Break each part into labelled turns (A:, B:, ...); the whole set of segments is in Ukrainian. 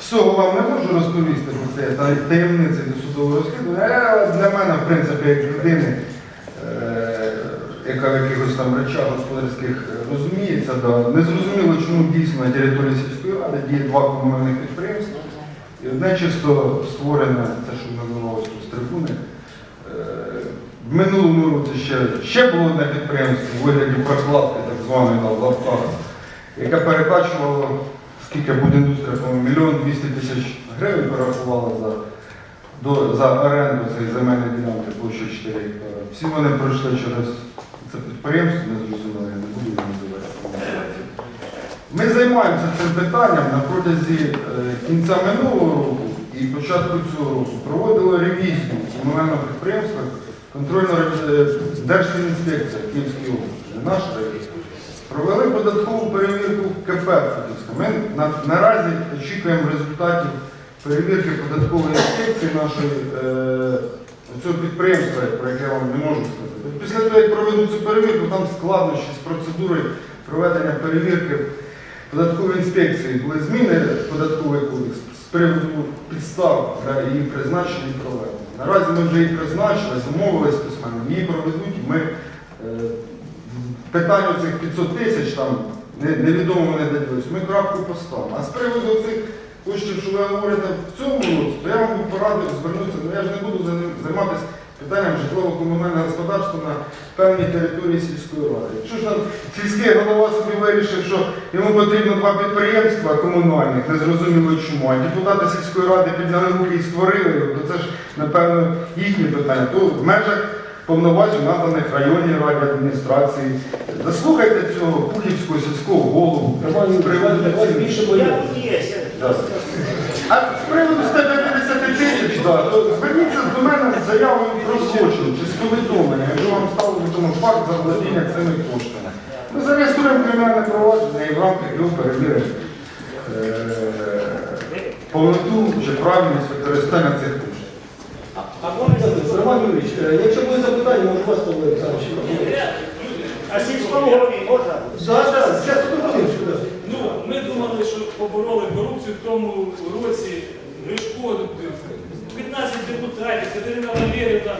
A: всього вам не можу розповісти, бо це та- таємниця до судового розслідування. Але для мене, в принципі, як людини, е, яка в якихось там речах господарських розуміється, да, не зрозуміло, чому дійсно на території сільської ради діє два комунальних підприємства. І одне чисто створене, це що називалося тут з трибуни. Е, В минулому році ще, ще було одне підприємство у вигляді прокладки, так званої на лавках, яке перекачувало, скільки буде індустрія, по-моєму, мільйон двісті тисяч гривень порахувала за, до, за оренду цієї земельної ділянки площею 4 гектара. Всі вони пройшли через це підприємство, не зрозуміло, я не буду називати. Ми займаємося цим питанням на протязі е, кінця минулого року і початку цього року проводили ревізію комунального підприємства контрольно е, Держфінінспекція Київської області, не наш район. Провели податкову перевірку КП Франківська. Ми на, наразі очікуємо результатів перевірки податкової інспекції нашої е, цього підприємства, про яке я вам не можу сказати. Після того, як проведуть цю перевірку, там складнощі з процедури проведення перевірки податкової інспекції були зміни податковий кодекс з приводу підстав для її призначення і проведення. Наразі ми вже її призначили, замовились письменно, її проведуть, і ми е, питання цих 500 тисяч там не- невідомо вони дадуть. Ми крапку поставимо. А з приводу цих коштів, що ви говорите в цьому році, то я вам порадив звернутися, ну я ж не буду займатися питанням житлово-комунального господарства на певній території сільської ради. Якщо ж там сільський голова собі вирішив, що йому потрібно два підприємства комунальних, незрозуміло чому, а депутати сільської ради підняли руки і створили його, то це ж, напевно, їхні питання. То в межах повноважень наданих районній раді адміністрації. Заслухайте цього Пухівського сільського голову. А з приводу 150 тисяч, да, то зверніться до мене з заявою про злочин чи з повідомленням, якщо вам стало відомо факт заволодіння цими коштами. Ми зареєструємо кримінальне провадження і в рамках його перевіримо е, повноту чи правильність використання цих коштів.
B: А
C: Роман Юрійович, е, якщо буде запитання, може вас Павло Олександрович.
B: А сільському голові можна?
C: Так, так, зараз так.
D: Ну, ми думали, що побороли корупцію в тому році. Гришко, 15 депутатів, Катерина Валерівна,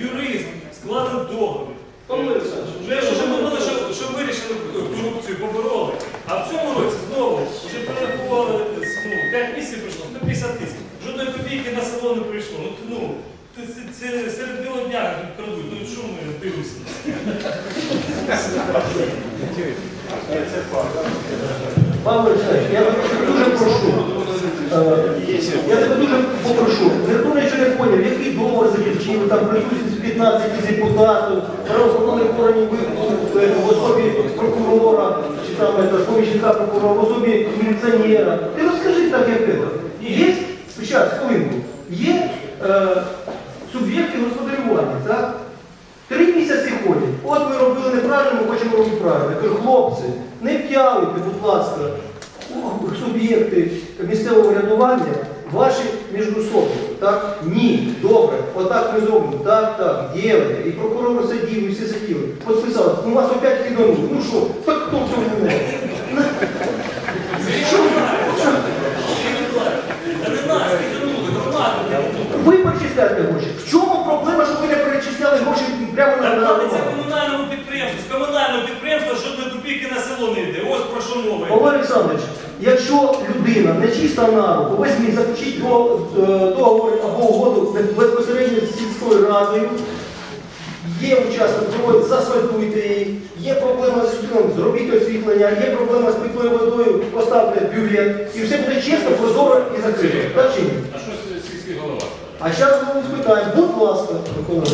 D: юрист, склали договір.
C: Павло Олександрович,
D: Вже, вже думали, що, що вирішили корупцію, побороли. А в цьому році знову вже перерахували ну, 5 місяців прийшло, 150 тисяч. Жодної копійки на село не прийшло. Ну, ну, це, це серед білого дня тут крадуть. Ну що ми дивимося?
C: Павло Олександрович, я тебе дуже прошу. Я тебе дуже попрошу. Ніхто нічого не поняв, який договор заключили, там присутність 15 депутатів, правоохоронних органів в особі прокурора, чи там помічника прокурора, в особі міліціонера. Ти розкажи так, як це. Є, зараз, хвилинку, є суб'єкти господарювання, так? Три місяці ходять. От ми робили неправильно, ми хочемо робити правильно. Я кажу, хлопці, не втягуйте, будь ласка, суб'єкти місцевого врядування ваші між собою. Так? Ні, добре, отак ми зробимо. Так, так, діяли. І прокурор сидів, і всі сиділи. Підписав, ну вас опять киданули. Ну що, так хто в цьому не може? Що ви? Що?
D: Та не нас, тягнули, громаду тягнули.
C: Ви перечисляєте гроші. В чому проблема, що ви не перечисляли гроші прямо на
D: Так
C: на-
D: платиться комунальному підприємству. З комунального підприємства жодної копійки на село не йде. Ось про що мова.
C: Павло Олександрович, якщо людина не чиста на руку, заключіть до- е, договор або угоду безпосередньо з сільською радою, є учасник, проводить, засфальтуйте її, є проблема з світлом, зробіть освітлення, є проблема з питною водою, поставте бюлет, і все буде чесно, прозоро і закрито. Так чи ні?
D: А що сільський голова?
C: А зараз ми спитаємо, будь ласка, Григорович,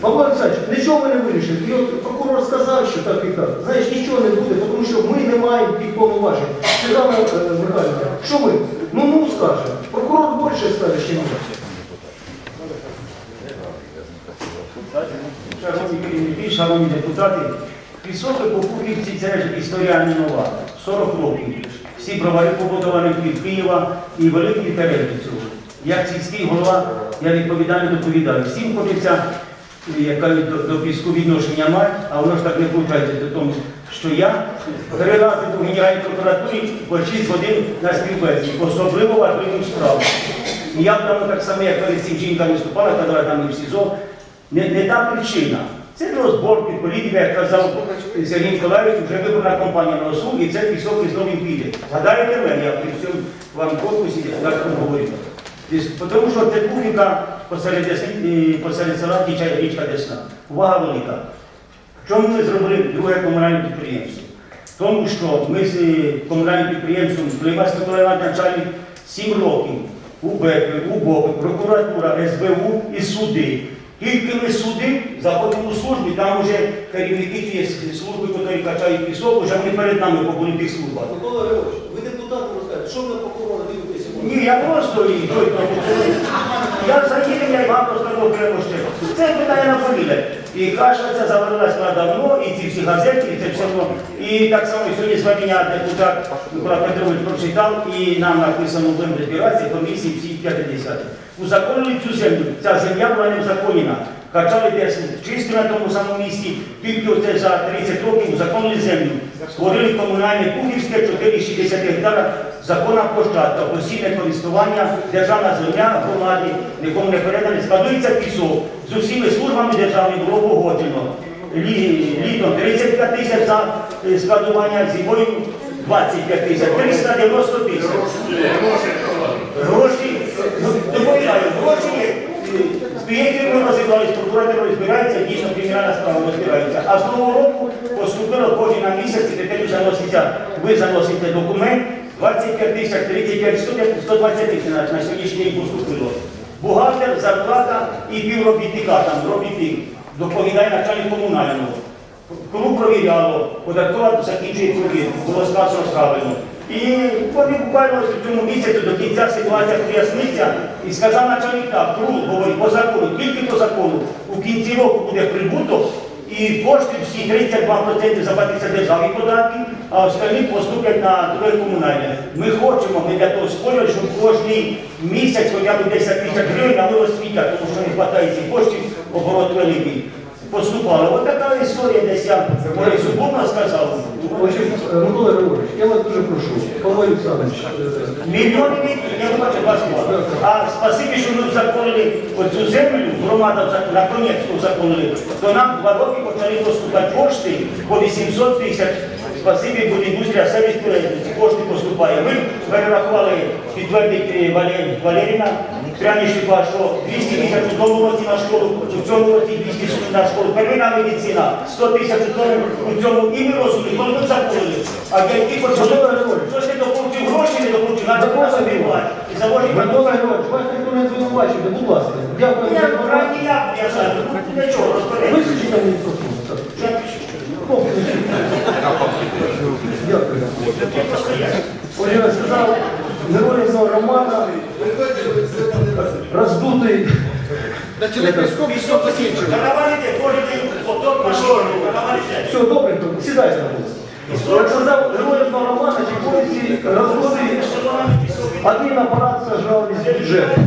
C: Павло Олександрович, нічого ми не вирішили. І от прокурор сказав, що так і так. Знаєш, нічого не буде, тому що ми не маємо тих повноважень. Світлана е, Михайлівна, що ми? Ну ну скаже. Прокурор більше скаже, ніж ми.
E: Шановні депутати, підсоки по Пухівці це ж історія нова. 40 років. Всі бровари побудовані під Києва і великі терени цього. Як сільський голова, я відповідально доповідаю. Всім хочеться, яка до, до піску відношення мати, а воно ж так не виходить. Тому що я три рази в Генеральній прокуратурі по 6 годин на співбесіді, особливо важливим справам. І я там так само, як перед цим жінка виступала, казала там і в СІЗО, не, не та причина. Це розборки, політика, як казав Сергій Миколаївич, вже виборна кампанія на ОСУ, і це пісок із новим піде. Згадаєте мене, я при всьому вам корпусі так говорю. Тому що це пухівка посеред, Десни- е, села Тіча річка Десна. Увага велика. Чому ми зробили друге комунальне підприємство? Тому що ми з комунальним підприємством Климас Микола Іванович начальник 7 років УБЕП, УБОП, прокуратура, СБУ і суди. Тільки ми суди заходимо у службу, там вже керівники цієї служби, які качають пісок, вже вони перед нами по тих службах.
C: Микола Григорович, ви депутату розкажете, що ви прокурора дивитеся?
E: Ні, я просто і той прокурор. Я заїдем, я й вам розкажу окремо ще. Це питання на фамілія. І каша ця заварилась на давно, і ці всі газети, і це все одно. І так само сьогодні звернення депутат Микола Петрович прочитав, і нам написано в розбиратися комісії всі 50. Узаконили цю землю. Ця земля була не узаконена. Качали десь чисто на тому самому місці, тільки оце за 30 років узаконили землю. Створили комунальне Пухівське 4,60 гектара, законна площадка, постійне користування, державна земля громаді, нікому не передане, складується пісок. З усіма службами державними було погоджено. Літом 35 тисяч за е, складування, зимою 25 тисяч, 390 тисяч. Гроші, ну, доповідаю, гроші ми розібрались, прокуратура розбирається, дійсно кримінальна справа розбирається. А з нового року поступило кожен на місяць, і тепер заноситься, ви заносите документ, 25 тисяч, 35, 100, 120 тисяч на сьогоднішній день поступило. Бухгалтер, зарплата і півробітника, там робітник, доповідає начальник комунального. Кому провіряло, податкова закінчує провірку, було сказано правильно. І буквально в цьому місяці до кінця ситуація проясниться і сказав начальник труд, говорить, по закону, тільки по закону, у кінці року буде прибуток і кошти всі 32% заплатиться державні податки, а остальні поступлять на друге комунальне. Ми хочемо, ми для того створювали, щоб кожний місяць хоча б 10 тисяч гривень на освіта, тому що не вистачає цих коштів, оборот великий поступало. Ось така історія десь я може сумбурно сказав.
C: Микола Григорович, я вас дуже прошу, Павло Олександрович,
E: Мільйони я хочу вас. А спасибі, що ми законили оцю землю, громада на Донецьку узаконили, то нам два роки почали поступати кошти по 800 тисяч. Спасибі, буде індустрія, сервіс е, ці кошти поступає. Ми перерахували підтвердить е, Валеріна Прянішника, що 200 тисяч у тому році на школу, у цьому році 200 тисяч на школу. Первинна медицина, 100 тисяч у тому, у цьому і ми розуміємо, коли ми закрили. А дядьки почали, щось не доплатив гроші, не доплатив, треба
C: Микола
E: собі
C: Григорович.
E: І заводить
C: Микола Григорович, вас ніхто не звинувачує, будь ласка. Дякую
E: Я
C: інформацію.
E: правильно я, я знаю, ну для чого розберемося.
C: Виключіть там мікрофон.
E: Я пишу.
C: Ну, я сказав, героїзного романа роздутий.
E: Караван іде, кожен день поток на караван іде.
C: Все, добренько, сідайте на вулиці. Як сказав героїзного романа, чи повністю роздутий адмінапарат сажав із бюджету.